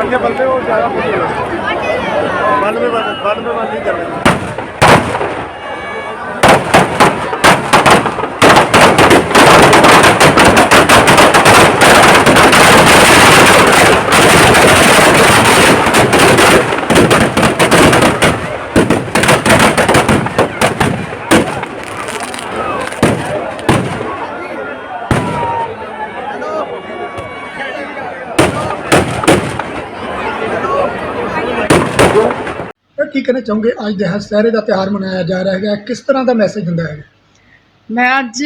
ਅੱਗੇ ਬੰਦੇ ਉਹ ਜ਼ਿਆਦਾ ਪੁੱਛ ਰਹੇ ਬੰਦ ਮੇ ਬੰਦ ਬੰਦ ਕੀ ਕਹਿਣਾ ਚਾਹੋਗੇ? ਅੱਜ ਦੁਸਹਿਰੇ ਦਾ ਤਿਉਹਾਰ ਮਨਾਇਆ ਜਾ ਰਿਹਾ ਹੈਗਾ। ਕਿਸ ਤਰ੍ਹਾਂ ਦਾ ਮੈਸੇਜ ਹੁੰਦਾ ਹੈ ਮੈਂ ਅੱਜ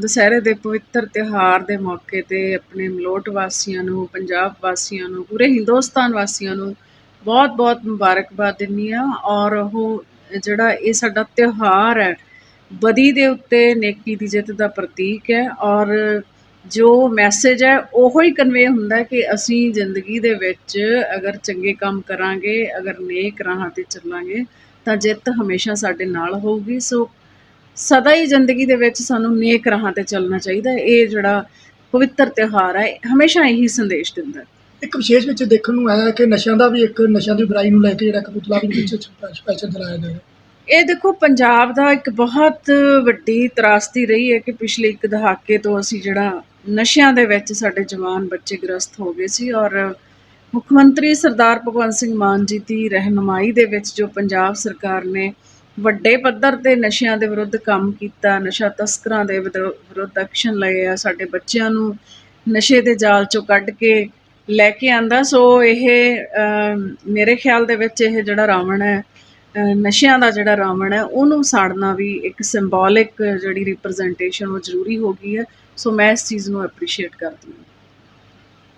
ਦੁਸਹਿਰੇ ਦੇ ਪਵਿੱਤਰ ਤਿਉਹਾਰ ਦੇ ਮੌਕੇ ਤੇ ਆਪਣੇ ਮਲੋਟ ਵਾਸੀਆਂ ਨੂੰ, ਪੰਜਾਬ ਵਾਸੀਆਂ ਨੂੰ, ਪੂਰੇ ਹਿੰਦੁਸਤਾਨ ਵਾਸੀਆਂ ਨੂੰ ਬਹੁਤ-ਬਹੁਤ ਮੁਬਾਰਕਬਾਦ ਦਿੰਦੀ ਆ ਔਰ ਉਹ ਜਿਹੜਾ ਇਹ ਸਾਡਾ ਤਿਉਹਾਰ ਹੈ, ਬਦੀ ਦੇ ਉੱਤੇ ਨੇਕੀ ਦੀ ਜਿੱਤ ਦਾ ਪ੍ਰਤੀਕ ਹੈ। ਔਰ ਜੋ ਮੈਸੇਜ ਹੈ, ਉਹੋ ਹੀ ਕਨਵੇ ਹੁੰਦਾ ਕਿ ਅਸੀਂ ਜ਼ਿੰਦਗੀ ਦੇ ਵਿੱਚ ਅਗਰ ਚੰਗੇ ਕੰਮ ਕਰਾਂਗੇ, ਅਗਰ ਨੇਕ ਰਾਹਾਂ ਤੇ ਚੱਲਾਂਗੇ, ਤਾਂ ਜਿੱਤ ਹਮੇਸ਼ਾ ਸਾਡੇ ਨਾਲ ਹੋਊਗੀ। ਸੋ ਸਦਾ ਹੀ ਜ਼ਿੰਦਗੀ ਦੇ ਵਿੱਚ ਸਾਨੂੰ ਨੇਕ ਰਾਹਾਂ ਤੇ ਚੱਲਣਾ ਚਾਹੀਦਾ ਇਹ ਜਿਹੜਾ ਪਵਿੱਤਰ ਤਿਉਹਾਰ ਹੈ, ਹਮੇਸ਼ਾ ਇਹੀ ਸੰਦੇਸ਼ ਦਿੰਦਾ ਇੱਕ ਵਿਸ਼ੇਸ਼ ਵਿੱਚ ਦੇਖਣ ਨੂੰ ਆਇਆ ਕਿ ਨਸ਼ਿਆਂ ਦਾ ਵੀ ਇੱਕ, ਨਸ਼ਿਆਂ ਦੀ ਬੁਰਾਈ ਨੂੰ ਲੈ ਕੇ ਜਿਹੜਾ ਕਪੂਰਥਲਾ ਦੇ ਵਿੱਚ ਸਪੈਸ਼ਲ ਚਲਾਇਆ ਜਾ ਇਹ ਦੇਖੋ, ਪੰਜਾਬ ਦਾ ਇੱਕ ਬਹੁਤ ਵੱਡੀ ਤਰਾਸਦੀ ਰਹੀ ਹੈ ਕਿ ਪਿਛਲੇ ਇੱਕ ਦਹਾਕੇ ਤੋਂ ਅਸੀਂ ਜਿਹੜਾ ਨਸ਼ਿਆਂ ਦੇ ਵਿੱਚ ਸਾਡੇ ਜਵਾਨ ਬੱਚੇ ਗ੍ਰਸਤ ਹੋ ਗਏ ਸੀ ਔਰ ਮੁੱਖ ਮੰਤਰੀ ਸਰਦਾਰ ਭਗਵੰਤ ਸਿੰਘ ਮਾਨ ਜੀ ਦੀ ਰਹਿਨੁਮਾਈ ਦੇ ਵਿੱਚ ਜੋ ਪੰਜਾਬ ਸਰਕਾਰ ਨੇ ਵੱਡੇ ਪੱਧਰ ਤੇ ਨਸ਼ਿਆਂ ਦੇ ਵਿਰੁੱਧ ਕੰਮ ਕੀਤਾ, ਨਸ਼ਾ ਤਸਕਰਾਂ ਦੇ ਵਿਦਰੋ- ਵਿਰੁੱਧ ਐਕਸ਼ਨ ਲਏ ਆ, ਸਾਡੇ ਬੱਚਿਆਂ ਨੂੰ ਨਸ਼ੇ ਦੇ ਜਾਲ ਚੋਂ ਕੱਢ ਕੇ ਲੈ ਕੇ ਆਂਦਾ। ਸੋ ਇਹ ਮੇਰੇ ਖਿਆਲ ਦੇ ਵਿੱਚ ਇਹ ਜਿਹੜਾ ਰਾਵਣ ਹੈ ਨਸ਼ਿਆਂ ਦਾ ਜਿਹੜਾ ਰਾਵਣ ਹੈ, ਉਹਨੂੰ ਸਾੜਨਾ ਵੀ ਇੱਕ ਸਿੰਬੋਲਿਕ ਜਿਹੜੀ ਰਿਪਰੈਜ਼ੈਂਟੇਸ਼ਨ ਉਹ ਜ਼ਰੂਰੀ ਹੋ ਗਈ ਹੈ। ਸੋ ਮੈਂ ਇਸ ਚੀਜ਼ ਨੂੰ ਐਪਰੀਸ਼ੀਏਟ ਕਰਦੀ ਹਾਂ।